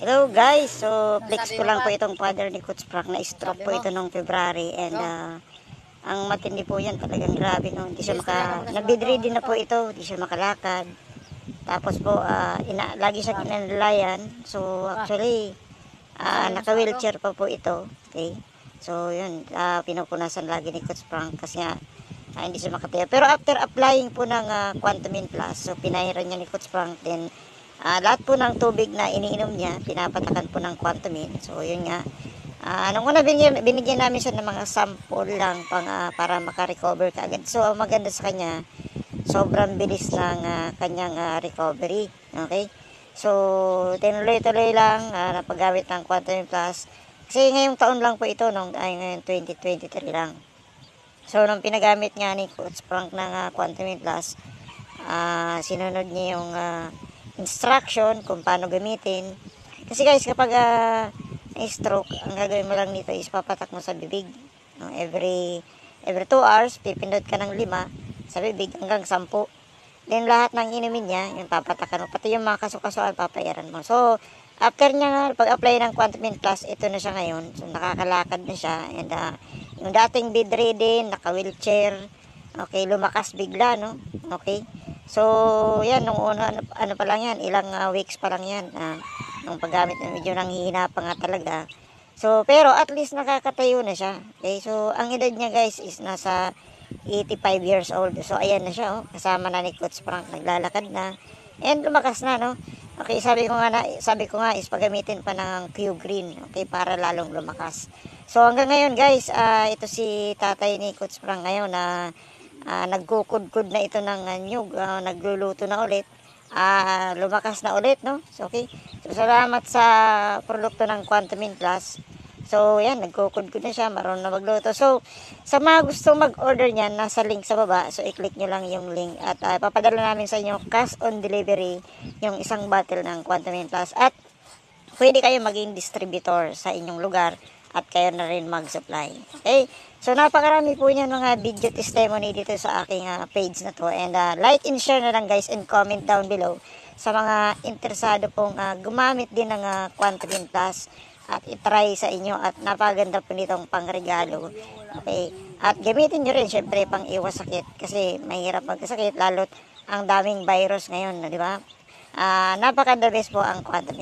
Hello guys, so flex ko lang po itong father ni Coach Frank na stroke po ito nung February. And ah, ang matindi po yan. Talagang grabe no, hindi siya maka, nabidready na po ito, hindi siya makalakad. Tapos po, ah, ina, lagi siya kinanalayan, so actually, ah, naka-wheelchair pa po ito, okay. So yun, ah, pinupunasan lagi ni Coach Frank kasi nga, ah, hindi siya makataya. Pero after applying po ng ah, Quantumin Plus, so pinahiran niya ni Coach Frank, then Ah, lahat po ng tubig na iniinom niya, pinapatakan po ng Quantumin. So, yun nga. Ah, nung una, binigyan, binigyan namin siya ng mga sample lang pang, ah, para makarecover kaagad. So, ang maganda sa kanya, sobrang bilis ng ah, kanyang ah, recovery. Okay? So, tinuloy-tuloy lang ah, napagamit ng Quantumin Plus. Kasi ngayong taon lang po ito, nung, ay ngayon 2023 lang. So, nung pinagamit nga ni Coach Frank ng uh, Quantumin Plus, ah, sinunod niya yung ah, instruction kung paano gamitin. Kasi guys, kapag ah, may stroke, ang gagawin mo lang nito is papatak mo sa bibig. No? Every every 2 hours, pipindot ka ng lima sa bibig hanggang 10. Then lahat ng inumin niya, yung papatakan mo, pati yung mga kasukasuan, papayaran mo. So, after niya nga, pag-apply ng Quantumin Plus, ito na siya ngayon. So, nakakalakad na siya. And ah, yung dating bedridden, naka-wheelchair, okay, lumakas bigla, no? Okay. So, yan, nung una, ano, ano pa lang yan, ilang ah, weeks pa lang yan. ah, nung paggamit, medyo nanghihina pa nga talaga. So, pero at least nakakatayo na siya. Okay, so, ang edad niya guys is nasa 85 years old. So, ayan na siya, oh. Kasama na ni Coach Frank, naglalakad na. And lumakas na, no? Okay, sabi ko nga na, sabi ko nga is pagamitin pa ng Q Green, okay, para lalong lumakas. So, hanggang ngayon guys, ah, ito si tatay ni Coach Frank ngayon na ah, nagkukudkud na ito ng uh, nyug, ah, nagluluto na ulit. Ah, lumakas na ulit, no? So, okay. So, salamat sa produkto ng Quantumin Plus. So, yan, nagkukudkud na siya, marunong na magluto. So, sa mga gustong mag-order niyan, nasa link sa baba. So, i-click nyo lang yung link. At ah, papadala namin sa inyo cash on delivery yung isang bottle ng Quantumin Plus. At pwede kayo maging distributor sa inyong lugar at kayo na rin mag-supply. Okay? So, napakarami po niyan mga video testimony dito sa aking ah, page na to. And ah, like and share na lang guys and comment down below sa mga interesado pong ah, gumamit din ng uh, Quantumin Plus at itry sa inyo at napaganda po nitong pangregalo. Okay? At gamitin nyo rin syempre pang iwas sakit kasi mahirap magkasakit lalo't ang daming virus ngayon, di ba? Ah, napaka best po ang Quantumin.